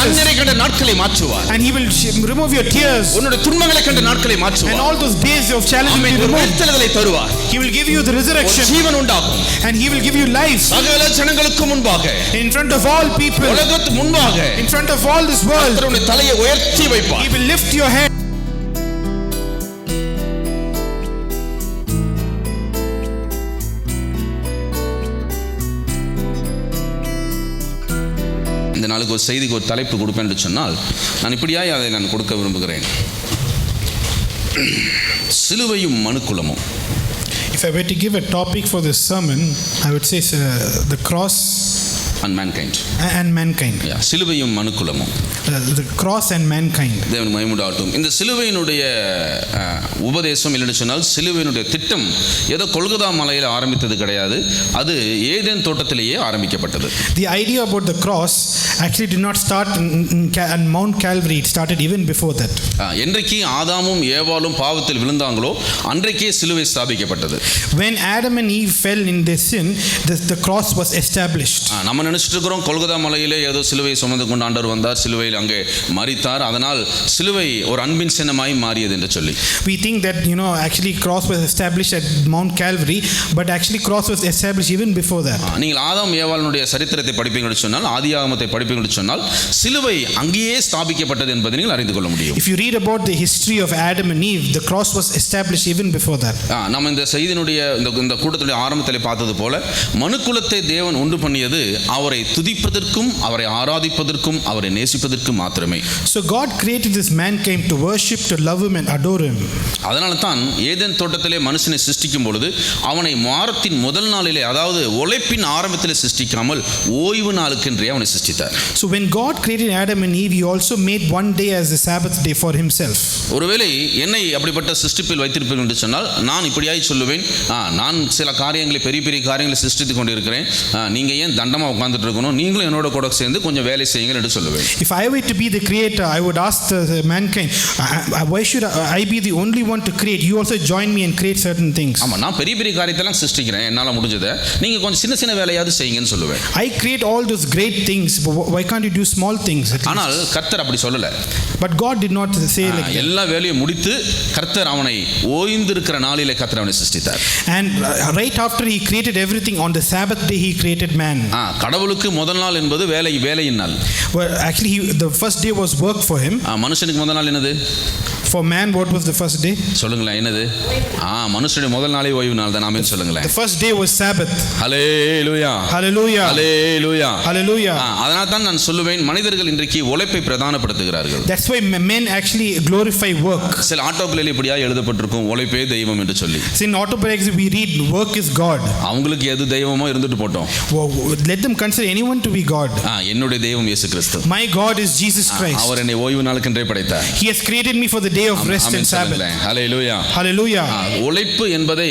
கண்ணீரை கண்ட நாட்களை மாற்றுவார் and He will sh- remove your tears உன்னுடைய துன்பங்களை கண்ட நாட்களை and மாற்றுவார் all those days of challenge will amen. be ஒரு removed. உயிர்த்தெழுதலை தருவார் He will give you the ஒரு resurrection ஜீவன் உண்டாகும் and He will give you life சகல ஜனங்களுக்கு முன்பாக in front of all people, உலகத்து முன்பாக in front of all this world. கர்த்தர் உன்னுடைய தலையை உயர்த்தி He வைப்பார் will lift your head. நாளுக்கு ஒரு செய்திக்கு ஒரு தலைப்பு கொடுப்பேன் என்று சொன்னால் நான் இப்படியாய் அதை நான் கொடுக்க விரும்புகிறேன். சிலுவையும் மனுக்குலமும். If I were to give a topic for this sermon, I would say uh, the cross and mankind and mankind. சிலுவையும் மனுக்குலமும். Uh, the cross and mankind. தேவன் மயமுடாட்டும் இந்த சிலுவையினுடைய அஹ், உபதேசம் இல்லைன்னு சொன்னால் சிலுவையினுடைய திட்டம் ஏதோ கொல்கதா மலையில் ஆரம்பித்தது கிடையாது. அது ஏதேன் தோட்டத்திலேயே ஆரம்பிக்கப்பட்டது. The idea about the cross actually did not start in, in, Ca- on Mount Calvary, it started even before that. அஹ், என்றைக்கு ஆதாமும் ஏவாளும் பாவத்தில் விழுந்தாங்களோ அன்றைக்கே சிலுவை ஸ்தாபிக்கப்பட்டது. When Adam and Eve fell in their sin, the, the cross was established. நம்ம நினைச்சிட்டு இருக்கிறோம் கொல்கதா மலையிலே ஏதோ சிலுவை சுமந்து கொண்டு ஆண்டவர் வந்தார் சிலுவையில் அங்கே மரித்தார். அதனால் சிலுவை ஒரு அன்பின் சின்னமாய் மாறியது என்று சொல்லி. We think that, you know, actually cross was established at Mount Calvary, but actually cross was established even before that. நீங்கள் ஆதாம் ஏவாளுடைய சரித்திரத்தை படிப்பீங்கன்னு சொன்னால் ஆதியாகமத்தை படிப்பீங்கன்னு சொன்னால் சிலுவை அங்கேயே ஸ்தாபிக்கப்பட்டது என்பதை நீங்கள் அறிந்து கொள்ள முடியும் If you read about the history of Adam and Eve, the cross was established even before that. நம்ம இந்த செய்தியினுடைய இந்த இந்த கூட்டத்துடைய ஆரம்பத்தில் பார்த்தது போல மனுக்குலத்தை தேவன் உண்டு பண்ணியது அவரை துதிப்பதற்கும் அவரை ஆராதிப்பதற்கும் அவரை நேசிப்பதற்கும் மாத்திரமே So God created this mankind to worship, to love Him, and adore Him. அதனால தான் ஏதேன் தோட்டத்திலே மனுஷனை சிருஷ்டிக்கும் பொழுது அவனை வாரத்தின் முதல் நாளிலே அதாவது உழைப்பின் ஆரம்பத்திலே சிருஷ்டிக்காமல் ஓய்வு நாளுக்கென்றே அவனை சிருஷ்டித்தார். So when God created Adam and Eve, He also made one day as the Sabbath day for Himself. ஒருவேளை என்னை அப்படிப்பட்ட சிருஷ்டிப்பில் வைத்திருப்பீர்கள் என்று சொன்னால் நான் இப்படியாய் சொல்லுவேன் நான் சில காரியங்களை பெரிய பெரிய காரியங்களை சிருஷ்டித்து கொண்டிருக்கிறேன். ஆ, நீங்க ஏன் தண்டமா உட்கார்ந்துட்டு இருக்கணும்? நீங்களும் என்னோட கூட சேர்ந்து கொஞ்சம் வேலை செய்யுங்கள் என்று சொல்லுவேன். If I were to be the creator, I would ask the, the mankind, "I- I- why should I, I be the only one to create? You also join me and create certain things. ஆமா நான் பெரிய பெரிய காரியத்தெல்லாம் சிருஷ்டிக்கிறேன் என்னால முடிஞ்சதை நீங்க கொஞ்சம் சின்ன சின்ன வேலையாவது செய்யுங்கன்னு சொல்லுவேன் I create all those great things, but wh- why can't you do small things? at least? ஆனால் கர்த்தர் அப்படி சொல்லல But God did not say ah, like that. எல்லா வேலையும் முடித்து கர்த்தர் அவனை ஓய்ந்திருக்கிற நாளிலே கர்த்தர் அவனை சிருஷ்டித்தார் And uh, right after He created everything, on the Sabbath day He created man. ஆ, கடவுளுக்கு முதல் நாள் என்பது வேலை வேலையின் நாள் Well, actually, he, the first day was work for him. ஆ, மனுஷனுக்கு முதல் நாள் என்னது For man, what was the first day? சொல்லுங்களேன் என்னது ஆ மனுஷனுடைய முதல் நாளே ஓய்வு நாள் தான் நாமே சொல்லுங்களேன் The first day was Sabbath. ஹலே லூயா Hallelujah. ஹலே லூயா Hallelujah. அதனால தான் நான் சொல்லுவேன் மனிதர்கள் இன்றைக்கு உழைப்பை பிரதானப்படுத்துகிறார்கள் That's why m- men actually glorify work. சில ஆட்டோக்களில் இப்படியா எழுதப்பட்டிருக்கும் உழைப்பே தெய்வம் என்று சொல்லி in autobiography, we read, work is God. அவங்களுக்கு எது தெய்வமோ இருந்துட்டு போட்டோம் Let them consider anyone to be God. என்னுடைய தெய்வம் இயேசு கிறிஸ்து My God is Jesus Christ. அவர் என்னை ஓய்வு நாளுக்கென்றே படைத்தார் He has created me for the day of rest and Sabbath. லூயா Hallelujah. உழைப்பு என்பதை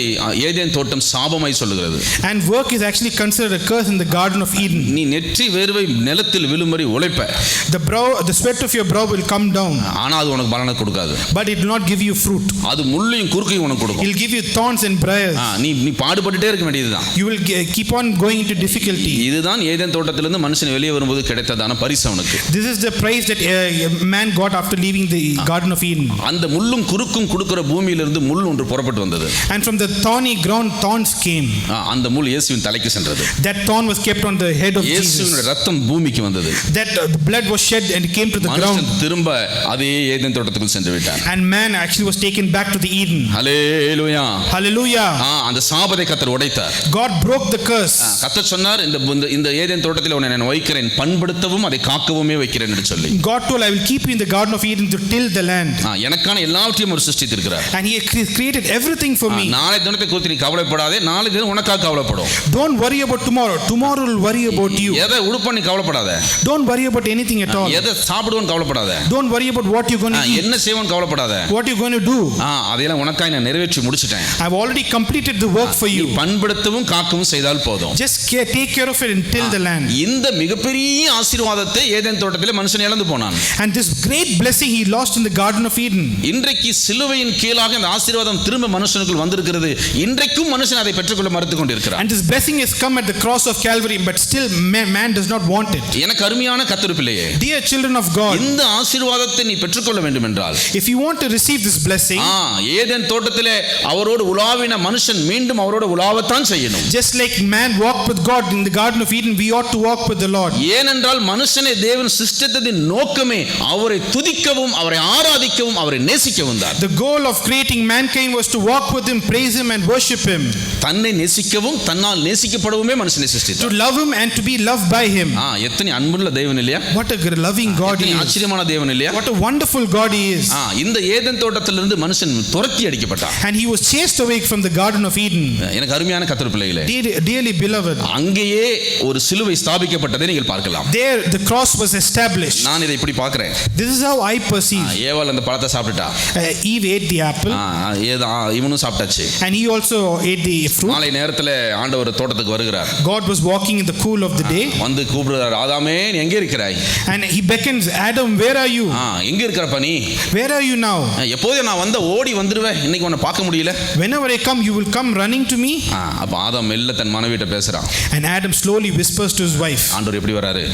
ஏதேன் தோட்டம் சாபமாய் சொல்லுகிறது And work is actually considered a curse in the Garden of Eden. நீ நெற்றி வேர்வை நிலத்தில் விழும்படி உழைப்ப The brow, the sweat of your brow will come down, ஆனா அது உனக்கு பலனை கொடுக்காது but it will not give you fruit. அது முள்ளையும் குறுக்கையும் உனக்கு It கொடுக்கும் will give you thorns and briars. நீ நீ பாடுபட்டுட்டே இருக்க வேண்டியதுதான் You will keep on going into difficulty. இதுதான் ஏதேன் தோட்டத்திலிருந்து மனுஷன் வெளியே வரும்போது கிடைத்ததான பரிசு அவனுக்கு This is the price that uh, a man got after leaving the Garden of Eden. அந்த முள்ளும் குறுக்கும் கொடுக்கிற பூமியிலிருந்து முள் ஒன்று புறப்பட்டு வந்தது And from the thorny ground, thorns came. ஆ, அந்த முள் இயேசுவின் தலைக்கு சென்றது That thorn was kept on the head of இயேசுவின். ரத்தம் பூமிக்கு வந்தது That uh, blood was shed and came to the மனுஷன் ground. திரும்ப அதே ஏதேன் தோட்டத்துக்குள் சென்று விட்டான் And man actually was taken back to the Eden. Hallelujah Hallelujah. ஆ அந்த சாபத்தை கத்தர் உடைத்தார் God broke the curse. கர்த்தர் சொன்னார் இந்த இந்த- ஏதேன் தோட்டத்தில் உன்னை நான் வைக்கிறேன் பண்படுத்தவும் அதை காக்கவுமே வைக்கிறேன் என்று சொல்லி God told, I will keep you in the Garden of Eden to till the land. ஆ, எனக்கான எல்லாவற்றையும் ஒரு சிருஷ்டித்திருக்கிறார் And He cre- created everything for me. நாளை தினத்தை குறித்து நீ கவலைப்படாதே நாளை தினம் உனக்காக கவலைப்படும் Don't worry about tomorrow. Tomorrow will worry about you. எதை உடுப்ப நீ கவலைப்படாத Don't worry about anything at all. எதை சாப்பிடுவோன்னு கவலைப்படாத Don't worry about what you're going to. என்ன செய்வோன்னு கவலைப்படாத What you're going to do. ஆ அதையெல்லாம் உனக்காக நான் நிறைவேற்றி முடிச்சிட்டேன் I've already completed the work for you. பண்படுத்தவும் காக்கவும் செய்தால் போதும் Just take care of it till the land. இந்த மிகப்பெரிய ஆசீர்வாதத்தை ஏதேன் தோட்டத்திலே மனுஷன் இழந்து போனான் And this great blessing he lost in the Garden of Eden. இன்றைக்கு சிலுவையின் கீழாக இந்த ஆசீர்வாதம் திரும்ப மனுஷனுக்குள் வந்திருக்கிறது இன்றைக்கும் மனுஷன் அதை பெற்றுக்கொள்ள மறுத்து கொண்டிருக்கிறான் And this blessing has come at the cross of Calvary, but still man, does not want it. எனக்கு அருமையான கத்திரு பிள்ளையே Dear children of God, இந்த ஆசீர்வாதத்தை நீ பெற்றுக்கொள்ள வேண்டும் என்றால் if you want to receive this blessing, ஆ ஏதேன் தோட்டத்திலே அவரோடு உலாவின மனுஷன் மீண்டும் அவரோட உலாவத்தான் செய்யணும் just like man walked with God in the Garden of Eden, we ought to walk with the Lord. ஏனென்றால் மனுஷனை தேவன் சிருஷ்டித்ததின் நோக்கமே அவரை துதிக்கவும் அவரை ஆராதிக்கவும் அவரை நேசிக்கவும் தான் The goal of creating mankind was to walk with him, praise him, and worship him, தன்னை நேசிக்கவும் தன்னால் நேசிக்கப்படவுமே மனுஷனை to சிருஷ்டித்தார் love him and to be loved by him. ஆ எத்தனை அன்புள்ள தேவன் இல்லையா What a gr- loving God எத்தனை he is. ஆச்சரியமான தேவன் இல்லையா What a wonderful God he is. ஆ இந்த ஏதேன் தோட்டத்திலிருந்து மனுஷன் துரத்தி அடிக்கப்பட்டான் And he was chased away from the Garden of Eden. எனக்கு அருமையான கத்திர பிள்ளைகளே dearly beloved, அங்கேயே ஒரு சிலுவை ஸ்தாபிக்கப்பட்டதை நீங்கள் பார்க்கலாம் there the cross was established. நான் இதை இப்படி பார்க்கிறேன் This is how I perceive. ஏவாள் அந்த பழத்தை சாப்பிட்டுட்டா Uh, Eve ate the apple, ஆ, ஏதோ ஆ, இவனும் சாப்பிட்டாச்சு and he also ate the fruit. மாலை நேரத்தில் ஆண்டவர் தோட்டத்துக்கு வருகிறார் God was walking in the cool of the day, வந்து கூப்பிடுறார் ஆதாமே நீ எங்கே இருக்கிறாய் and he beckons, Adam, where are you? ஆ எங்க இருக்கிறப்ப நீ Where are you now? ஆ, எப்போதும் நான் வந்த ஓடி வந்துடுவேன் இன்னைக்கு உன்னை பார்க்க முடியல Whenever I come, you will come running to me. ஆ, அப்ப ஆதாம் மெல்ல தன் மனைவிட்ட பேசுறான் And Adam slowly whispers to his wife, ஆண்டவர் எப்படி வராரு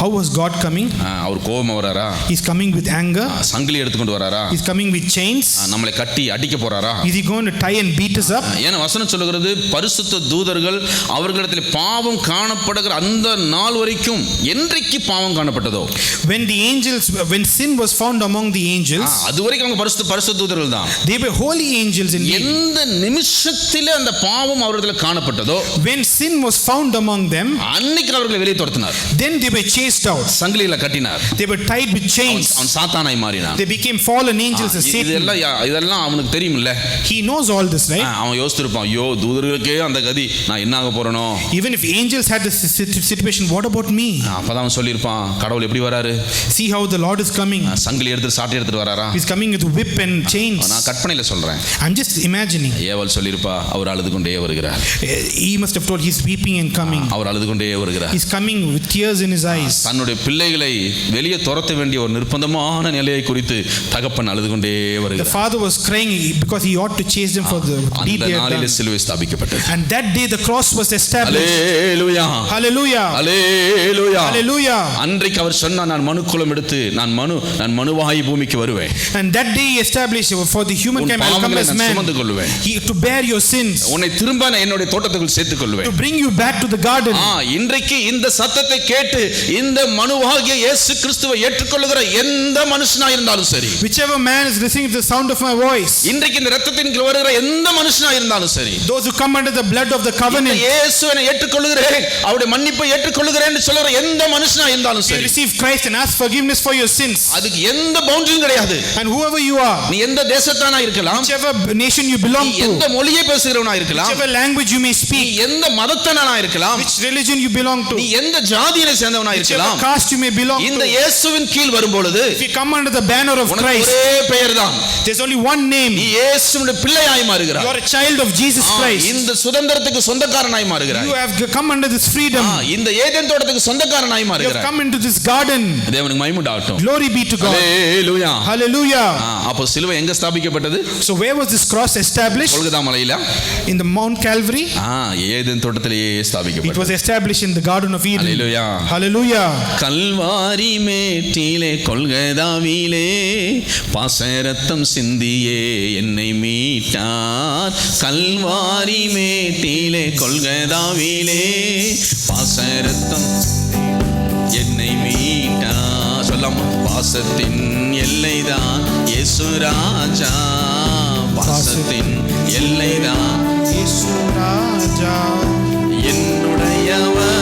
How was God coming? ஆ, அவர் கோபமா வராரா He's coming with anger, ஆ, சங்கிலி எடுத்துக்கொண்டு வராரா he's coming with chains. நம்மளை கட்டி அடிக்க போறாரா Is he going to tie and beat us up? ஏன்னா வசனம் சொல்லுகிறது பரிசுத்த தூதர்கள் அவர்களிடத்தில் பாவம் காணப்படுகிற அந்த நாள் வரைக்கும் என்றைக்கு பாவம் காணப்பட்டதோ When the angels, when sin was found among the angels, அது வரைக்கும் அவங்க பரிசுத்த பரிசுத்த தூதர்கள் தான் they were holy angels indeed. எந்த நிமிஷத்திலே அந்த பாவம் அவர்களிடத்தில் காணப்பட்டதோ When sin was found among them, அன்னைக்கு அவர்களை வெளியே துரத்தினார் then they were chased out. சங்கிலியில கட்டினார் They were tied with chains. அவன் சாத்தானாய் மாறினான் They became fallen angels as Satan. இதெல்லாம் இதெல்லாம் அவனுக்கு தெரியும்ல He knows all this, ah, right? அவன் யோசிச்சிருப்பான் ஐயோ தூதர்களுக்கே அந்த கதி நான் என்ன ஆக போறேனோ Even if angels had this sit- situation, what about me? அப்பதான் அவன் சொல்லியிருப்பான் கடவுள் எப்படி வராரு See how the Lord is coming. சங்கிலி எடுத்து சாட்டி எடுத்துட்டு வராரா He's coming with whip and chains. நான் கற்பனையில சொல்றேன் I'm just imagining. ஏவல் சொல்லியிருப்பா அவர் அழுது கொண்டே வருகிறார் Eh, He must have told he's weeping and coming. அவர் அழுது கொண்டே வருகிறார் He's coming with tears in his eyes. தன்னுடைய பிள்ளைகளை வெளியே துரத்த வேண்டிய ஒரு நிர்பந்தமான நிலையை குறித்து தகப்பன் அழுது கொண்டே The வருகிறார் father was crying because he ought to chase them for the அந்த நாளிலே. சிலுவை ஸ்தாபிக்கப்பட்டது And that day the cross was established. Hallelujah Hallelujah. Hallelujah Hallelujah. அன்றைக்கு அவர் சொன்னார் நான் மனுக்குலம் எடுத்து நான் மனு நான் மனுவாய் பூமிக்கு வருவேன் And that day he established for the உன் humankind will come as man. சுமந்து கொள்வேன் He, to bear your sins. உன்னை திரும்ப நான் என்னுடைய தோட்டத்துக்குள் சேர்த்துக் கொள்வேன் To bring you back to the garden. ஆ இன்றைக்கு இந்த சத்தத்தை கேட்டு இந்த மனுவாகிய இயேசு கிறிஸ்துவை ஏற்றுக்கொள்ளுகிற எந்த மனுஷனா இருந்தாலும் சரி Whichever man is listening to the sound of my voice. இன்றைக்கு இந்த ரத்தத்தின் கீழ் வருகிற எந்த மனுஷனா இருந்தாலும் சரி Those who come under the blood of the இந்த covenant. இயேசுவை ஏற்றுக்கொள்ளுகிறேன் அவருடைய மன்னிப்பை ஏற்றுக்கொள்ளுகிறேன் என்று சொல்லுகிற எந்த மனுஷனா இருந்தாலும் சரி receive Christ and ask forgiveness for your sins. அதுக்கு எந்த பவுண்டரியும் கிடையாது And whoever you are, நீ எந்த தேசத்தானா இருக்கலாம் whichever nation you நீ belong எந்த மொழியை பேசுகிறவனா இருக்கலாம் whichever language you may நீ speak, எந்த மதத்தனா இருக்கலாம் which religion you belong to, நீ எந்த ஜாதியினை சேர்ந்தவனா இருக்கலாம் caste you may belong இந்த. இயேசுவின் கீழ் வரும்பொழுது If you come under the banner of உனக்கு Christ, ஒரே பெயர் தான் there's only one name. நீ இயேசுவின் பிள்ளையாய் You மாறுகிறாய் are a child of Jesus Christ. இந்த சுதந்திரத்துக்கு சொந்தக்காரனாய் மாறுகிறாய் You have come under this freedom. இந்த ஏதேன் தோட்டத்துக்கு சொந்தக்காரனாய் You have மாறுகிறாய் come into this garden. தேவனுக்கு மகிமுண்டாகட்டும் Glory be to God. Hallelujah. ஆ, அப்போ சிலுவை எங்க ஸ்தாபிக்கப்பட்டது So where was this cross established? Golgotha மலையில In the Mount Calvary. ஆ ஏதேன் தோட்டத்திலேயே It ஸ்தாபிக்கப்பட்டது was established in the Garden of Eden. அல்லேலூயா Hallelujah. கல்வாரி மேட்டிலே கொள்கதாவிலே பாசரத்தம் சிந்தியே என்னை மீட்டார். கல்வாரி மேட்டிலே கொள்கதாவிலே பாசரத்தம் என்னை மீட்டார். சொல்லாமா? பாசத்தின் எல்லைதான். இயேசுராஜா பாசத்தின் எல்லைதான். Raja. என்னுடையவர்.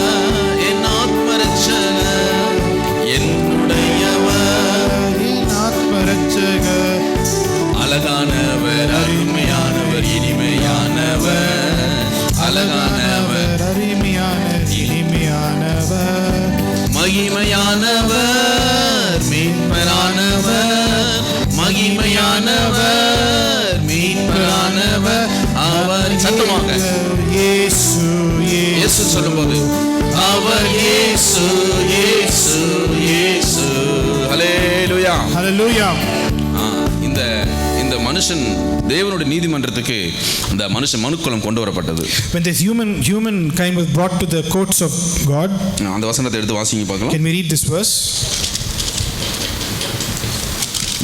இந்த மனுஷன் மனுக்குளம் கொண்டு வரப்பட்டது When this human humankind was brought to the courts of God, அந்த வசனத்தை எடுத்து வாசிங்க பார்க்கலாம். can we read this verse?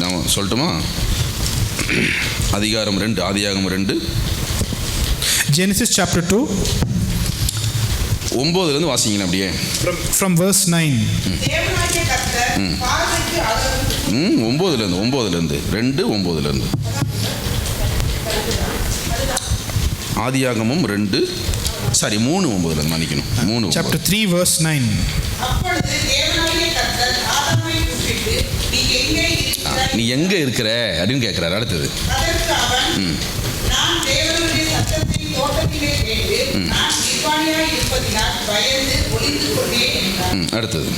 நான் சொல்லட்டுமா? அதிகாரம் ரெண்டு ஆதியாகம் ரெண்டு. Genesis chapter 2, ஒம்போதுலேருந்து வாசிங்களேன் அப்படியே. From, from verse 9. தேவனாகிய கர்த்தர் பார்வைக்கு அழகும் ம் ஒம்போதுலேருந்து ஒம்போதுலேருந்து ரெண்டு ஒம்போதுலேருந்து. ஆதியாகமும் ரெண்டு சாரி மூணு ஒம்போதுலேருந்து மன்னிக்கணும். மூணு Chapter 3, verse 9. அப்பொழுது தேவனாகிய கர்த்தர் ஆதாமை கூப்பிட்டு நீ எங்கே ஒன்பது. இருக்கிறாய் நீ எங்கே இருக்கிற? அப்படின்னு கேட்குறாரு அடுத்தது. அதற்கு அவன் நான் தேவனுடைய சத்தத்தை தோட்டத்திலே கேட்டு நான் நிர்வாணியாய் இருப்பதினால் பயந்து ஒளிந்து கொண்டேன் என்றார். ம் அடுத்தது.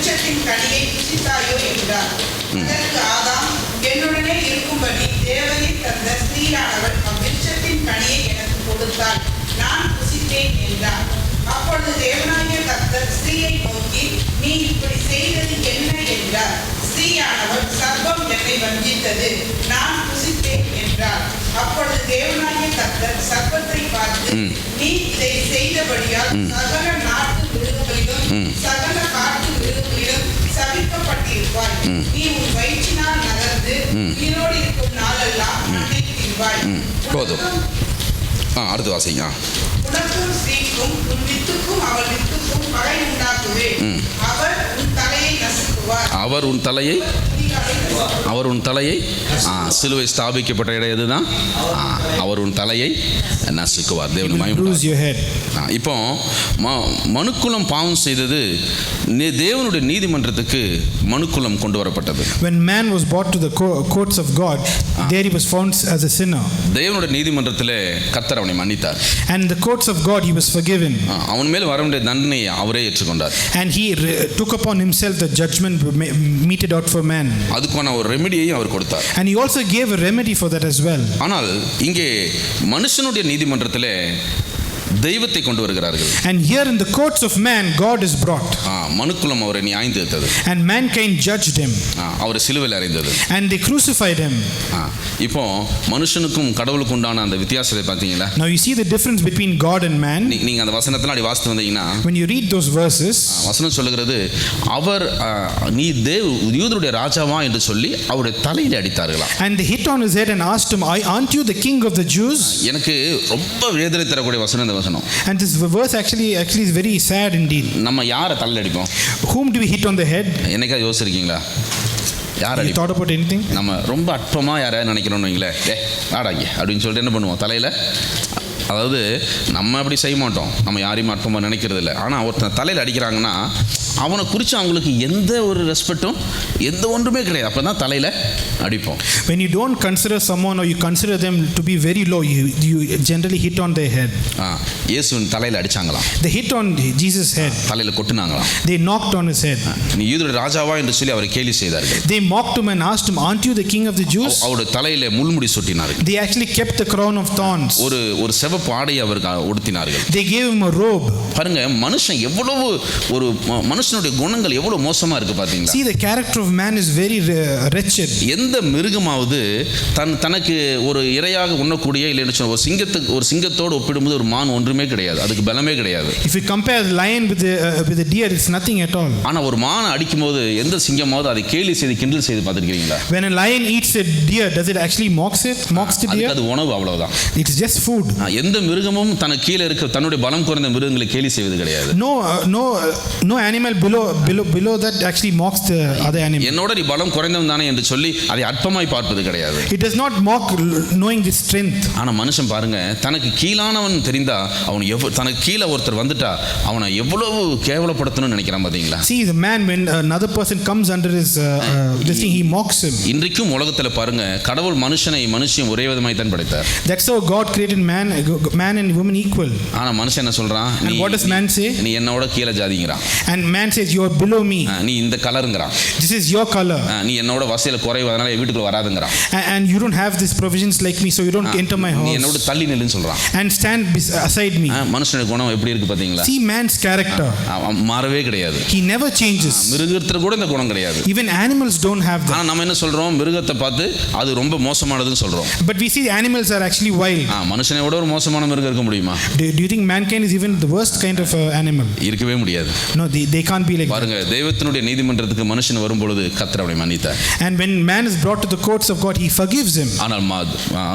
விருட்சத்தின் கனியை புசித்தாயோ என்றார். அதற்கு ஆதாம் என்னுடனே இருக்கும்படி தேவனை தந்த ஸ்ரீயானவர் அவ்விருட்சத்தின் கனியை எனக்கு கொடுத்தாள். நான் புசித்தேன் என்றார். அப்பொழுது தேவனாகிய கர்த்தர் ஸ்திரீயை நோக்கி நீ இப்படி செய்தது என்ன என்றார். ஸ்திரீயானவள் சர்ப்பம் என்னை வஞ்சித்தது நான் புசித்தேன் என்றார் அப்பொழுது தேவனாகிய கர்த்தர் சர்ப்பத்தை பார்த்து. நீ இதை செய்தபடியால் சகல நாட்டு மிருகங்களிலும் ம். சகல காட்டு மிருகங்களிலும் சபிக்கப்பட்டிருப்பாய். நீ உன் வயிற்றினால் நகர்ந்து. உயிரோடு இருக்கும் நாளெல்லாம். போதும். ஆ அடுத்து வாசிங்க. உனக்கும் ஸ்ரீக்கும் உன் வித்துக்கும் அவள் வித்துக்கும் பகை உண்டாக்குவேன் ம். அவர் உன் தலையை நசுக்குவார் அவர் உன் தலையை குதிகாலை நசுக்குவார். அவர் உன் தலையை சிலுவை ஸ்தாபிக்கப்பட்ட இடம் எதுதான் அவர் உன் தலையை நசுக்குவார் தேவன் இப்போ மனுக்குலம் பாவம் செய்தது தேவனுடைய நீதிமன்றத்துக்கு மனுக்குலம் கொண்டு வரப்பட்டது When man was brought to the co- courts of God, there he was found as a sinner. தேவனுடைய நீதிமன்றத்தில் கர்த்தர் அவனை மன்னித்தார் And the courts of God, he was forgiven. அவன் மேல் வர வேண்டிய தண்டனையை அவரே ஏற்றுக்கொண்டார் And he took upon himself the judgment me- meted out for man. அதுக்கான ஒரு ரெமிடியையும் அவர் கொடுத்தார் And he also gave a remedy for that as well. ஆனால் இங்கே மனுஷனுடைய நீதிமன்றத்தில் தெய்வத்தை கொண்டு வருகிறார்கள் And here in the courts of man, God is brought. ஆ, மனுக்குலம் அவரை நியாயம் தீர்த்தது And mankind judged him. ஆ, அவரை சிலுவையில் அறிந்தது And they crucified him. இப்போ மனுஷனுக்கும் கடவுளுக்கு உண்டான அந்த வித்தியாசத்தை பார்த்தீங்களா Now you see the difference between God and man. நீங்க அந்த வசனத்தில் அப்படி வாசித்து வந்தீங்கன்னா When you read those verses, வசனம் சொல்லுகிறது அவர் நீ தேவ் யூதருடைய ராஜாவா என்று சொல்லி அவருடைய தலையில் அடித்தார்களாம் and they hit on his head and asked him, "I- Aren't you the king of the Jews? எனக்கு ரொம்ப வேதனை தரக்கூடிய வசனம் வசனம் And this verse actually actually is very sad indeed. நம்ம யாரை தலையில் அடிப்போம் Whom do we hit on the head? என்னைக்காவது யோசிச்சிருக்கீங்களா யார் அடிப்போம் thought about anything? நம்ம ரொம்ப அற்பமாக யாரையாவது நினைக்கிறோம்னு வைங்களேன் ஏ ஆடாங்க அப்படின்னு சொல்லிட்டு என்ன பண்ணுவோம் தலையில் அதாவது நம்ம அப்படி செய்ய மாட்டோம் நம்ம யாரையும் அற்பமாக நினைக்கிறது இல்லை ஆனால் ஒருத்தன் தலையில் அடிக்கிறாங்கன்னா அவனை குறித்து அவங்களுக்கு எந்த ஒரு ரெஸ்பெக்டும் எந்த ஒன்றுமே கிடையாது அப்போ தான் தலையில் அடிப்போம் When you don't consider someone or you consider them to be very low, you, you generally hit on their head. ஆ இயேசுவின் தலையில் அடிச்சாங்களாம் They hit on Jesus' head. தலையில் கொட்டுனாங்களாம் They knocked on his head. நீ யூதருடைய ராஜாவா என்று சொல்லி அவரை கேலி செய்தார்கள் They mocked him and asked him, Aren't you the king of the Jews? அவருடைய தலையில் முள்முடி சொட்டினார்கள் They actually kept the crown of thorns. ஒரு ஒரு சிவப்பு ஆடையை அவருக்கு உடுத்தினார்கள் They gave him a robe. பாருங்க மனுஷன் எவ்வளவு ஒரு மனுஷனுடைய குணங்கள் எவ்வளவு மோசமா இருக்கு பாத்தீங்களா See, the character of man is very uh, wretched. எந்த மிருகமாவது தன் தனக்கு ஒரு இரையாக உண்ணக்கூடிய இல்லைன்னு சொன்ன ஒரு சிங்கத்துக்கு ஒரு சிங்கத்தோடு ஒப்பிடும்போது ஒரு மான் ஒன்றுமே கிடையாது அதுக்கு பலமே கிடையாது If you compare the lion with the, uh, with the deer, it's nothing at all. ஆனா ஒரு மானை அடிக்கும்போது எந்த சிங்கமாவது அதை கேலி செய்து கிண்டல் செய்து பார்த்துருக்கீங்களா When a lion eats a deer, does it actually mocks it? Mocks the deer? அது உணவு அவ்வளவுதான் It's just food. எந்த மிருகமும் தனக்கு கீழே இருக்க தன்னுடைய பலம் குறைந்த மிருகங்களை கேலி செய்வது கிடையாது uh, no, uh, no animal below, below, below that actually mocks the other animal. என்னோட நீ பலம் குறைந்தவன் தானே என்று சொல்லி அதை அற்பமாய் பார்ப்பது கிடையாது does not mock l- knowing the strength. ஆனா மனுஷன் பாருங்க தனக்கு கீழானவன் தெரிந்தா அவன் எவ்வ தனக்கு கீழே ஒருத்தர் வந்துட்டா அவனை எவ்வளவு கேவலப்படுத்தணும்னு நினைக்கிறான் பாத்தீங்களா See, the man, when another person comes under his uh, uh, this thing, he mocks him. இன்றைக்கும் உலகத்துல பாருங்க கடவுள் மனுஷனை மனுஷன் ஒரே விதமாய் தான் படைத்தார் That's how God created man. Man and woman equal. ஆனா மனுஷன் என்ன சொல்றான் And what does man say? நீ என்னோட கீழே ஜாதிங்கிறான் And man says, You are below me. ஆ, நீ இந்த கலருங்கிறான் This is your color. ஆ, நீ என்னோட வசதியில் குறைவு அதனால வீட்டுக்குள்ள வராதுங்கிறான் A- And you don't have these provisions like me, so you don't enter my நீ என்னோட. தள்ளி நில்லுன்னு சொல்றான் And stand bes- aside me. ஆ, மனுஷனுடைய குணம் எப்படி இருக்கு பாத்தீங்களா See man's character. அவன் மாறவே கிடையாது He never changes. மிருகத்துல கூட இந்த குணம் கிடையாது Even animals don't have ஆனா that. நம்ம என்ன சொல்றோம் மிருகத்தை பார்த்து அது ரொம்ப மோசமானதுன்னு சொல்றோம் But we see the animals are actually wild. ஆ, மனுஷனை விட ஒரு மோசமான மிருகம் இருக்க முடியுமா Do, do you think mankind is even the worst kind of uh, animal? இருக்கவே முடியாது No, they, they can't be like. பாருங்க தெய்வத்தினுடைய நீதிமன்றத்துக்கு மனுஷன் வரும்பொழுது கத்தர் அவனை மன்னித்தார் And when man is brought to the courts of God, he forgives him. ஆனால்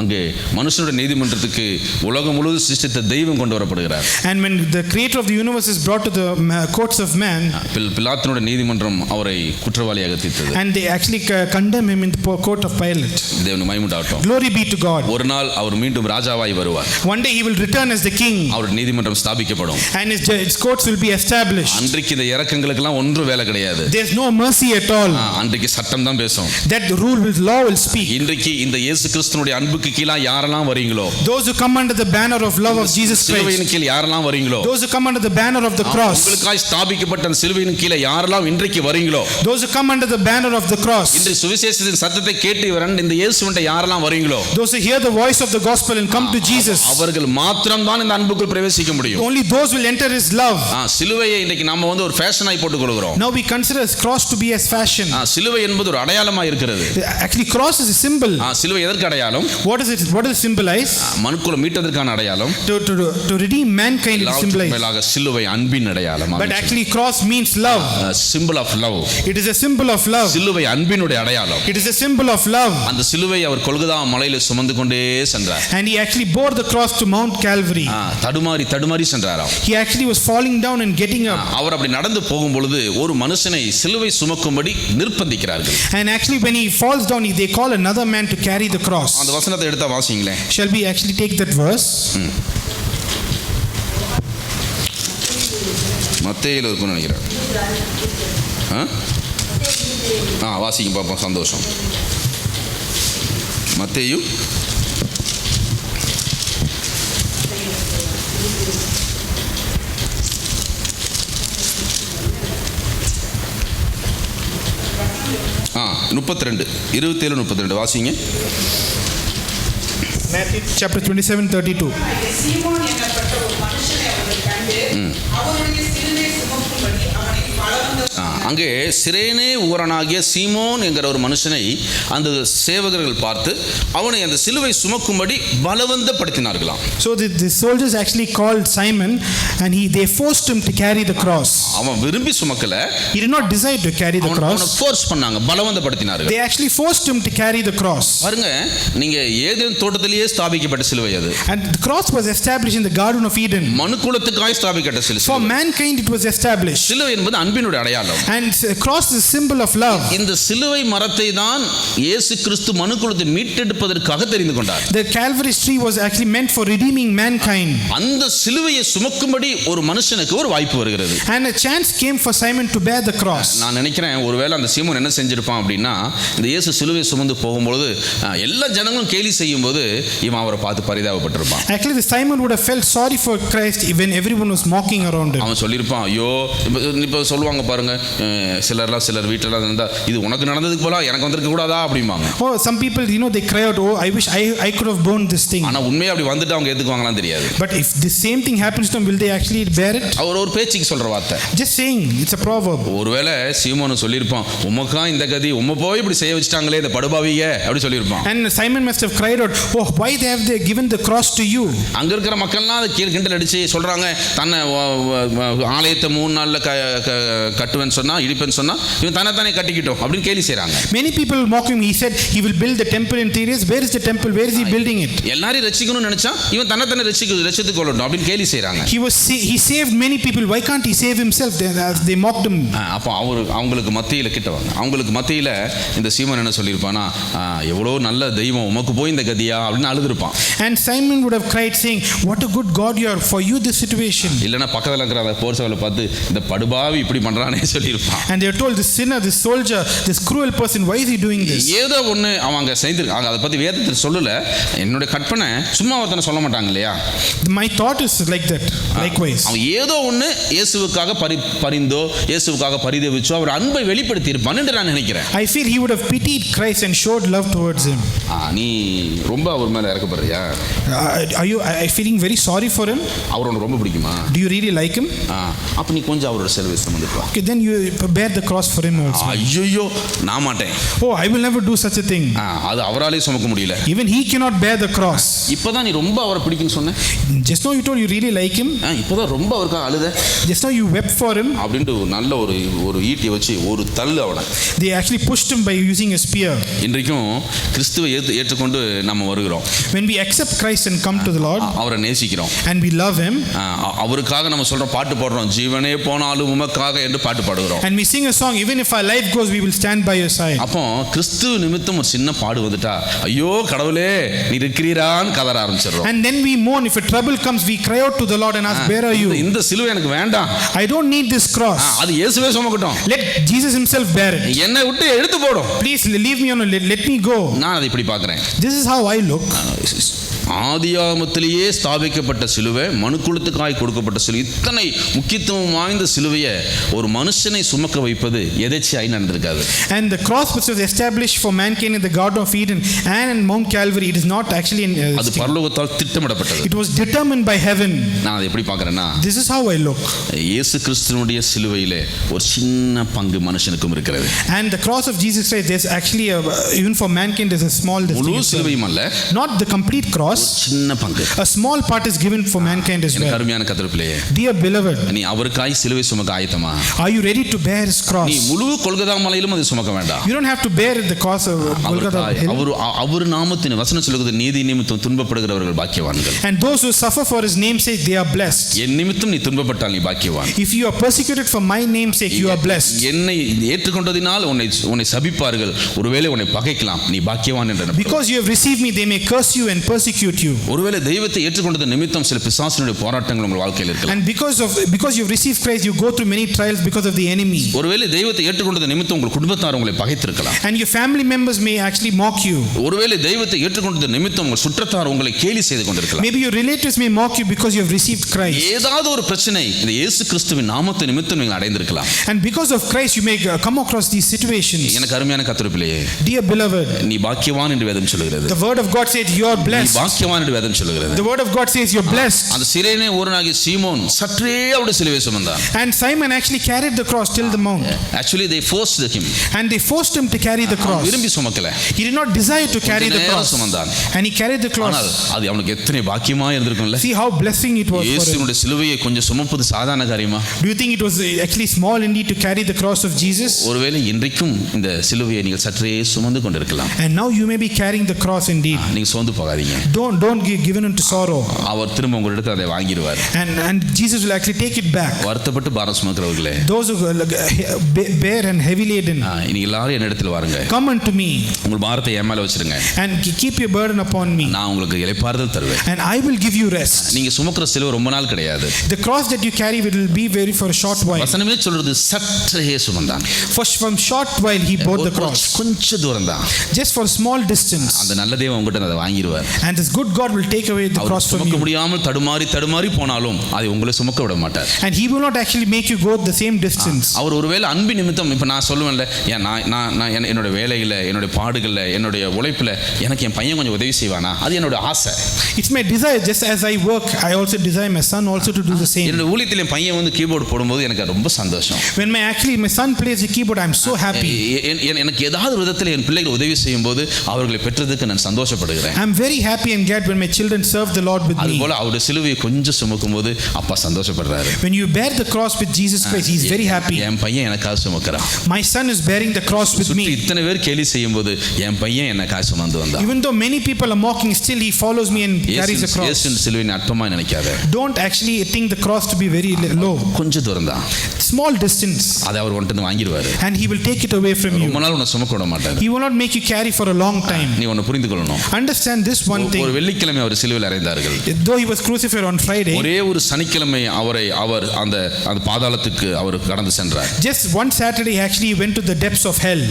அங்கே மனுஷனுடைய நீதிமன்றத்துக்கு உலகம் முழுவதும் சிருஷ்டித்த தெய்வம் கொண்டு வரப்படுகிறார் And when the creator of the universe is brought to the uh, courts of man, பில்- பிலாத்தினுடைய நீதிமன்றம் அவரை குற்றவாளியாக தீர்த்தது and they actually uh, condemn him in the court of Pilate. தேவனுக்கு மைமுண்டாகட்டும் Glory be to God. ஒரு நாள் அவர் மீண்டும் ராஜாவாய் வருவார் One day he will return as the king, அவருடைய நீதிமன்றம் ஸ்தாபிக்கப்படும் and his, his courts will be established. அன்றைக்கு இந்த இறக்கங்களுக்கெல்லாம் ஒன்றும் வேலை கிடையாது There's no mercy at all. அன்றைக்கு சட்டம் தான் பேசும் That the rule will, law will speak. இன்றைக்கு இந்த இயேசு கிறிஸ்துனுடைய அன்புக்கு கீழே யாரெல்லாம் வரீங்களோ Those who come under the banner of love of Jesus Christ, சிலுவையின் கீழ் யாரெல்லாம் வரீங்களோ those who come under the banner of the cross, உங்களுக்காய் ஸ்தாபிக்கப்பட்ட அந்த சிலுவையின் கீழே யாரெல்லாம் இன்றைக்கு வரீங்களோ those who come under the banner of the cross, இன்று சுவிசேஷத்தின் சத்தத்தை கேட்டு இவரன் இந்த இயேசுவன்ட்ட யாரெல்லாம் வரீங்களோ those who hear the voice of the gospel and come to Jesus, அவர்கள் மாத்திரம்தான் இந்த அன்புக்குள் பிரவேசிக்க முடியும் only those will enter his love. சிலுவையை இன்னைக்கு நாம வந்து ஒரு ஃபேஷனாய் போட்டுக் கொள்கிறோம் Now we consider cross to be as fashion. சிலுவை என்பது ஒரு அடையாளமா இருக்கிறது Actually, cross is a symbol. சிலுவை எதற்கு அடையாளம் What is it? What it symbolize? ஆ, மனுக்குலம் மீட்டதற்கான அடையாளம் To, to, to redeem mankind, எல்லாவற்றுக்கும் symbolize. மேலாக சிலுவை அன்பின் அடையாளம் But actually, cross means love. Symbol of love It is a symbol of love. சிலுவை அன்பினுடைய அடையாளம் It is a symbol of love. அந்த சிலுவை அவர் கொல்கதா மலையில சுமந்து கொண்டே சென்றார் And he actually bore the cross to Mount Calvary. ஆ, தடுமாறி தடுமாறி சென்றாராம் He actually was falling down and getting ah, up. அவர் அப்படி நடந்து போகும் பொழுது ஒரு மனுஷனை சிலுவை சுமக்கும்படி நிர்பந்திக்கிறார்கள் And actually, when he falls down, he- they call another man to carry the cross. அந்த வசனத்தை எடுத்தா வாசிங்களேன் Shall we actually take that verse? மத்தேயில இருக்கும்னு நினைக்கிறேன் ஆ? ஆ வாசிங்க பார்ப்போம் சந்தோஷம் மத்தேயு ஆ முப்பத்தி ரெண்டு இருபத்தேழு முப்பத்தி ரெண்டு வாசிங்க. Matthew chapter 27, 32. சீமோன் என்னப்பட்ட ஒரு மனுஷனை அவர்கள் கண்டு அவருடைய சிலுவை சுமக்கும்படி அவனை பலவந்த ஆ, அங்கே சிரேனே ஊரனாகிய சீமோன் என்கிற ஒரு மனுஷனை அந்த சேவகர்கள் பார்த்து அவனை அந்த சிலுவை சுமக்கும்படி பலவந்தப்படுத்தினார்களாம் So the, the soldiers actually called Simon and he, they forced him to carry the cross. அவன் விரும்பி சுமக்கல He did not desire to carry the அவனை. ஃபோர்ஸ் பண்ணாங்க பலவந்தப்படுத்தினார்கள் They actually forced him to carry the cross. பாருங்க நீங்க ஏதேன் தோட்டத்திலேயே ஸ்தாபிக்கப்பட்ட சிலுவை அது And the cross was established in the Garden of Eden. மனுக்குலத்துக்காய் ஸ்தாபிக்கப்பட்ட For சிலுவை mankind, it was established. சிலுவை என்பது அன்பினுடைய அடையாளம் And the cross a symbol of love. இந்த சிலுவை மரத்தை தான் இயேசு கிறிஸ்து மனுக்குலத்தை மீட்டெடுப்பதற்காக தெரிந்து கொண்டார் The Calvary tree was actually meant for redeeming mankind. அந்த சிலுவையை சுமக்கும்படி ஒரு மனுஷனுக்கு ஒரு வாய்ப்பு வருகிறது And a chance came for Simon to bear the cross. நான் நினைக்கிறேன் ஒருவேளை அந்த சீமோன் என்ன செஞ்சிருப்பான் அப்படின்னா இந்த இயேசு சிலுவை சுமந்து போகும்பொழுது அஹ், எல்லா ஜனங்களும் கேலி செய்யும்போது இவன் அவரை பார்த்து பரிதாபப்பட்டிருப்பான் Actually, the Simon would have felt sorry for Christ when everyone was mocking around him. அவன் சொல்லியிருப்பான் ஐயோ இப்போ சொல்லுவாங்க பாருங்க சிலர்லாம் சிலர் வீட்டிலலாம் இருந்தால் இது உனக்கு நடந்ததுக்கு போல எனக்கு வந்திருக்க கூடாதா அப்படிம்பாங்க Oh, some people, you know, they cry out, Oh, I wish I, I could have borne this thing. ஆனால் உண்மையாக அப்படி வந்துட்டு அவங்க ஏற்றுக்குவாங்களாம் தெரியாது if the same thing happens to them, will they actually bear it? அவர் ஒரு பேச்சுக்கு சொல்கிற வார்த்தை Just saying, it's a proverb. ஒருவேளை சீமோனு சொல்லியிருப்பான் உமக்கா இந்த கதி உம்மை போய் இப்படி செய்ய வச்சுட்டாங்களே இந்த படுபாவிக அப்படி சொல்லியிருப்பான் And Simon must have cried out, Oh, why they have they given the cross to you? அங்க இருக்கிற மக்கள்லாம் அதை கீழ் கிண்டல் அடிச்சு சொல்றாங்க தன்னை வ- வ- வ- ஆலயத்தை மூணு நாள்ல கட்டுவேன்னு சொன்னா இடிப்பேன்னு சொன்னா இவன் தன்னை தானே கட்டிக்கிட்டோம் அப்படின்னு கேலி செய்றாங்க Many people mock him. He said he will build the temple in three days. Where is the temple? Where is he building it? எல்லாரையும் ரசிக்கணும்னு நினைச்சா இவன் தானே ரசிக்க ரசித்துக் கொள்ளட்டும் அப்படின்னு கேலி செய்றாங்க He was he saved many people. Why can't he save himself? They, they mocked him. அப்போ அவர் அவங்களுக்கு மத்தியில் கிட்ட வாங்க அவங்களுக்கு மத்தியில் இந்த சீமன் என்ன சொல்லியிருப்பானா ஆ, எவ்வளோ நல்ல தெய்வம் உமக்கு போய் இந்த கதியா அப்படின்னு அழுதுருப்பான் And Simon would have cried, saying, What a good God you are for you this situation. இல்லைன்னா பக்கத்தில் இருக்கிற அந்த போர் சவலை பார்த்து இந்த படுபாவி இப்படி பண்ணுறானே சொல்லியிருப்பான் And they are told, this sinner, this soldier, this cruel person, why is he doing this? ஏதோ ஒன்று அவன் அங்கே செய்திருக்காங்க அதை பற்றி வேதத்தில் சொல்லலை என்னுடைய கற்பனை சும்மா ஒருத்தனை சொல்ல மாட்டாங்க இல்லையா My thought is like that, likewise. அவன் ஏதோ ஒன்று இயேசுவுக்காக பரி பரிந்தோ இயேசுவுக்காக பரிதவிச்சோ அவர் அன்பை வெளிப்படுத்தி இருப்பான்னு நான் நினைக்கிறேன் I feel he would have pitied Christ and showed love towards him. நீ ரொம்ப அவர் மேலே இறக்கப்படுறியா Uh, are you you feeling very sorry for him? அவர் உனக்கு ரொம்ப பிடிக்குமா Do you really like him? அப்போ நீ கொஞ்சம் அவரோட செலவு வா Okay, then you bear the cross for him also. ஐயோ நான் மாட்டேன் Oh, I will never do such a thing. அது அவராலே சுமக்க முடியல Even he cannot bear the cross. இப்போதான் நீ ரொம்ப அவரை பிடிக்குன்னு சொன்ன Just now you told you really like him. இப்போதான் ரொம்ப அவருக்காக அழுத Just now you wept for him. ஒரு நல்ல ஒரு ஒரு ஈட்டியை வச்சு ஒரு தள்ளு அவனை They actually pushed him by using a spear. இன்றைக்கும் கிறிஸ்துவை ஏற்று ஏற்றுக்கொண்டு நம்ம வருகிறோம் When we accept Christ and come to the Lord அவரை நேசிக்கிறோம் and we love him அவருக்காக நம்ம சொல்றோம் பாட்டு பாடுறோம் ஜீவனே போனாலும் உமக்காக என்று பாட்டு பாடுகிறோம் and we sing a song, even if our life goes, we will stand by your side. அப்போ கிறிஸ்து நிமித்தம் ஒரு சின்ன பாடு வந்துட்டா ஐயோ கடவுளே நீ இருக்கிறீரான்னு கதற ஆரம்பிச்சிடுறோம் And then we mourn. If a trouble comes, we cry out to the Lord and ask, Where are இந்த- you? இந்த சிலுவை எனக்கு வேண்டாம் I don't need this ah, cross. அது இயேசுவே சுமக்கட்டும் Let Jesus himself bear it. என்னை விட்டு எடுத்து போடும் Please leave me alone. Let, let me go. நான் அதை இப்படி பார்க்குறேன் This is how I look. ஆதியாமத்திலேயே ஸ்தாபிக்கப்பட்ட சிலுவை மனுக்குலத்துக்காய் கொடுக்கப்பட்ட சிலுவை இத்தனை முக்கியத்துவம் வாய்ந்த சிலுவையை ஒரு மனுஷனை சுமக்க வைப்பது எதேச்சியாய் நடந்திருக்காது And the cross which was established for mankind in the Garden of Eden and in Mount Calvary, it is not actually in. Uh, அது பரலோகத்தால் திட்டமிடப்பட்டது it was determined by heaven. நான் அதை எப்படி பார்க்குறேன்னா This is how I look. இயேசு கிறிஸ்துவனுடைய சிலுவையிலே ஒரு சின்ன பங்கு மனுஷனுக்கும் இருக்கிறது And the cross of Jesus Christ, there's actually, a, even for mankind, there's a small முழு. சிலுவையும் அல்ல Not the complete cross, சின்ன பங்கு a small part is given for mankind as well. அருமையான கத்திரப்பிலேயே Dear beloved, நீ அவருக்காய் சிலுவை சுமக்க ஆயத்தமா are you ready to bear his நீ cross? முழு கொள்கதா மலையிலும் அதை சுமக்க வேண்டாம் You don't have to bear the cross of Golgotha. அவர் அவர் நாமத்தின் வசனம் சொல்லுகிறது நீதி நிமித்தம் துன்பப்படுகிறவர்கள் பாக்கியவான்கள் And those who suffer for his name's sake, they are blessed. என் நிமித்தம் நீ துன்பப்பட்டால் நீ பாக்கியவான் If you are persecuted for my name's sake, you are blessed. என்னை ஏற்றுக்கொண்டதினால் உன்னை உன்னை சபிப்பார்கள் ஒருவேளை உன்னை பகைக்கலாம் நீ பாக்கியவான் என்று. Because you have received me, they may curse you and persecute you. ஒருவேளை தெய்வத்தை ஏற்றுக்கொண்டது நிமித்தம் சில பிசாசினுடைய போராட்டங்கள் உங்கள் வாழ்க்கையில் இருக்கலாம் And because of because you've received Christ, you go through many trials because of the enemy. ஒருவேளை தெய்வத்தை ஏற்றுக்கொண்டது நிமித்தம் உங்கள் குடும்பத்தார் உங்களை பகைத்திருக்கலாம் And your family members may actually mock you. ஒருவேளை தெய்வத்தை ஏற்றுக்கொண்டது நிமித்தம் உங்கள் சுற்றத்தார் உங்களை கேலி செய்து கொண்டிருக்கலாம் Maybe your relatives may mock you because you have received Christ. ஏதாவது ஒரு பிரச்சனை இந்த இயேசு கிறிஸ்துவின் நாமத்தை நிமித்தம் நீங்கள் அடைந்திருக்கலாம் And because of Christ, you may uh, come across these situations. எனக்கு அருமையான கத்திரப்பிலேயே Dear beloved, நீ பாக்கியவான் என்று வேதம் சொல்லுகிறது the word of God says you are blessed. பாக்கியவான் என்று வேதம் சொல்லுகிறது The word of God says you're blessed. அந்த சிறைனே ஊரனாகிய சீமோன் சற்றே அவருடைய சிலுவை சுமந்தான் And Simon actually carried the cross till the mount. Actually they forced him And they forced him to carry the cross. விரும்பி சுமக்கல He did not desire to carry the cross. சுமந்தான். And he carried the ஆனால் cross. அது அவனுக்கு எத்தனை பாக்கியமா இருந்திருக்கும்ல See how blessing it was for him. சிலுவையை கொஞ்சம் சுமப்பது சாதாரண காரியமா Do you think it was uh, actually small indeed to carry the cross of Jesus? ஒருவேளை இன்றைக்கும் இந்த சிலுவையை நீங்கள் சற்றே சுமந்து கொண்டிருக்கலாம் And now you may be carrying the cross indeed. நீங்க சோர்ந்து போகாதீங்க Don't don't give given into sorrow. அவர் திரும்ப உங்களிடத்தில் அதை வாங்கிடுவார் And and Jesus will actually take it back. வருத்தப்பட்டு பாரம் சுமக்கிறவர்களே Those who uh, be- bear and heavy laden, ஆ, இன்னைக்கு எல்லாரும் என்னிடத்தில் வாருங்க come unto me உங்கள் பாரத்தை என் மேல வச்சிருங்க and ke- keep your burden upon me, நான் உங்களுக்கு இலைப்பாறுதல் தருவேன் and I will give you rest. நீங்க சுமக்கிற சிலுவை ரொம்ப நாள் கிடையாது The cross that you carry will be very for a short while. வசனமே சொல்றது சற்றே சுமந்தான் For from short while he bore the ஒரு- cross, கொஞ்ச தூரம் தான் just for a small distance. அந்த நல்ல தேவன் உங்ககிட்ட அதை வாங்கிடுவார் And this good God will take away the cross from you. முடியாமல் தடுமாறி தடுமாறி போனாலும் அதை உங்களை சுமக்க விட மாட்டார் And he will not actually make you go the same distance. அவர் ஒருவேளை அன்பு நிமித்தம் இப்போ நான் சொல்லுவேன்ல ஏன் நான் நான் நான் என்ன- என்னோட வேலையில் என்னுடைய பாடுகளில் என்னுடைய உழைப்பில் எனக்கு என் பையன் கொஞ்சம் உதவி செய்வானா அது என்னோட ஆசை It's my desire, just as I work, I also desire my son also to do the same. என்னோட ஊழியத்தில் என் பையன் வந்து கீபோர்டு போடும்போது எனக்கு ரொம்ப சந்தோஷம் When my actually my son plays the keyboard, I'm so happy. எனக்கு ஏதாவது விதத்தில் என் பிள்ளைகள் உதவி செய்யும்போது அவர்களை பெற்றதுக்கு நான் சந்தோஷப்படுகிறேன் I'm very happy and glad when my children serve the Lord with me. அதுபோல அவருடைய சிலுவையை கொஞ்சம் சுமக்கும் போது அப்பா சந்தோஷப்படுறாரு When you bear the cross with Jesus Christ, He's very happy. என் பையன் எனக்காக சுமக்கிறான் My son is bearing the cross with சுற்றி me. இத்தனை பேர் கேலி செய்யும் போது என் பையன் எனக்காக சுமந்து வந்தான் Even though many people are mocking, still he follows me and carries the இயேசு- cross. இயேசுவின் சிலுவையின் அற்பமா நினைக்காத Don't actually think the cross to be very low. கொஞ்சம் தூரம் தான் Small distance, அதை அவர் ஒன்று வாங்கிடுவாரு and he will take it away from you. ரொம்ப நாள் உன்னை சுமக்க விட மாட்டாரு He will not make you carry for a long time. நீ ஒன்று புரிந்து கொள்ளணும் Understand this one ஒரு thing. வெள்ளிக்கிழமை அவர் சிலுவையில் அறைந்தார்கள் Though he was crucified on Friday, ஒரே ஒரு சனிக்கிழமை அவரை அவர் அந்த அந்த பாதாளத்துக்கு அவர் கடந்து சென்றார் just one Saturday actually he went to the depths of hell.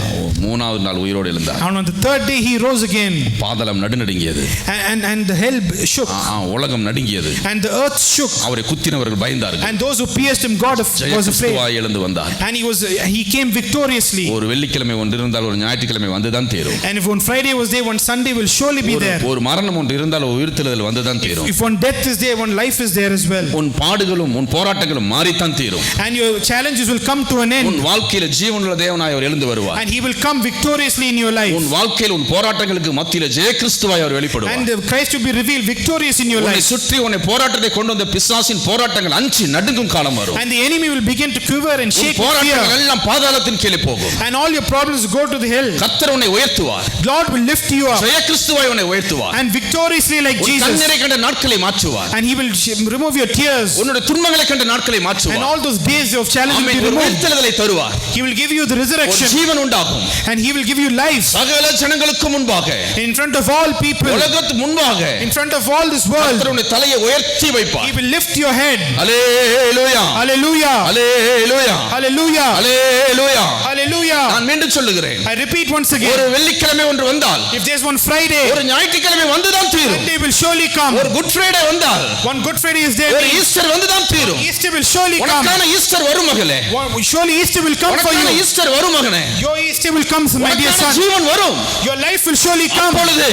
மூணாவது நாள் உயிரோடு எழுந்தார் And on the third day he rose again. பாதாளம் நடுநடுங்கியது And, and, and the hell shook. ஆ, ஆ, உலகம் நடுங்கியது And the earth shook. அவரை குத்தினவர்கள் பயந்தார்கள் And those who pierced him, God of- ஜெய was afraid. கிறிஸ்துவாய் எழுந்து வந்தார் And he was he came victoriously. ஒரு வெள்ளிக்கிழமை ஒன்று இருந்தால் ஒரு ஞாயிற்றுக்கிழமை வந்துதான் தீரும் And if one Friday was there, one Sunday will surely be ஒரு- there. ஒரு மரணம் ஒன்று இருந்தால் ஒரு உயிர்த்தெழுதல் வந்துதான் தீரும் If one death is there, one life is there as well. உன் பாடுகளும் உன் போராட்டங்களும் மாறித்தான் தீரும் And your challenges will come to an உன் end. வாழ்க்கையில ஜீவனுள்ள தேவனாய் அவர் எழுந்து வருவார் And he will come victoriously in your life. உன் வாழ்க்கையில் உன் போராட்டங்களுக்கு மத்தியில ஜெய கிறிஸ்துவாய் அவர் வெளிப்படுவார் And uh, Christ will be revealed victorious in your உன்னை. சுற்றி உன்னை போராட்டத்தை கொண்டு வந்த பிசாசின் போராட்டங்கள் அஞ்சு நடுங்கும் காலம் வரும் And the enemy will begin to quiver and உன் shake with போராட்டங்கள். எல்லாம் பாதாளத்தின் கீழே போகும் And all your problems go to the hell. கர்த்தர் உன்னை உயர்த்துவார் God will lift you up. ஜெய கிறிஸ்துவாய் உன்னை உயர்த்துவார் And victoriously like உன் Jesus. கண்ணீரை கண்ட நாட்களை மாற்றுவார் And he will sh- remove your tears. உன்னுடைய துன்பங்களை கண்ட நாட்களை And மாற்றுவார் all those days of challenge will amen. be ஒரு removed. உயிர்த்தெழுதலை தருவார் He will give you the ஒரு resurrection. ஜீவன் உண்டாகும் And he will give you life சகல ஜனங்களுக்கு முன்பாக in front of all people. உலகத்து முன்பாக In front of all this world. கர்த்தர் உன்னை தலையை உயர்த்தி He வைப்பார் will lift your head. Hallelujah Hallelujah. Hallelujah Hallelujah. Hallelujah Hallelujah. நான் மீண்டும் சொல்லுகிறேன் I repeat once ஒரு again. வெள்ளிக்கிழமை ஒன்று வந்தால் If there's one Friday, ஒரு ஞாயிற்றுக்கிழமை வந்துதான் தீரும் Sunday will surely come. ஒரு குட் ஃப்ரைடே வந்தால் One Good Friday is there. ஒரு ஈஸ்டர் வந்துதான் தீரும் Easter will surely come. உனக்கான ஈஸ்டர் வரும் மகளே One- Surely Easter will come for உனக்கான you. ஈஸ்டர் வரும் மகனே Your Easter will come, my dear உனக்கான son. ஜீவன் வரும் Your life will surely come. அப்பொழுது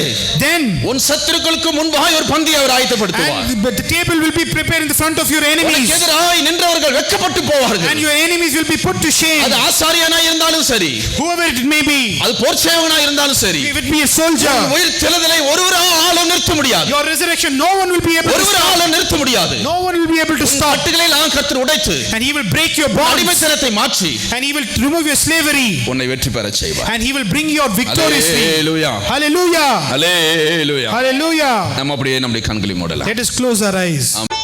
Then, உன் சத்துருக்களுக்கு முன்பாக ஒரு பந்தியை அவர் ஆயத்தப்படுத்துவார் and but the table will be prepared in the front of your உனக்கு enemies. எதிராய் நின்றவர்கள் வெட்கப்பட்டு போவார்கள் And your enemies will be put to shame. அது ஆசாரியனா இருந்தாலும் சரி Whoever it may be, அது போர்ச்சேவனா இருந்தாலும் சரி if it be a soldier, உன் உயிர் தெழுதலை ஒருவராலும் நிறுத்த முடியாது your resurrection, no one will be able to stop. ஒருவராலும் நிறுத்த முடியாது No one will be able to stop. கட்டுகளை எல்லாம் கத்தர் உடைத்து And he will break your bonds. அடிமைத்தனத்தை மாற்றி And he will remove your slavery. உன்னை வெற்றி பெறச் செய்வார் And he will bring you out victoriously. Hallelujah Hallelujah. Hallelujah Hallelujah. நம்ம அப்படியே நம்முடைய கண்களை மூடலாம் Let us close our eyes. Amen.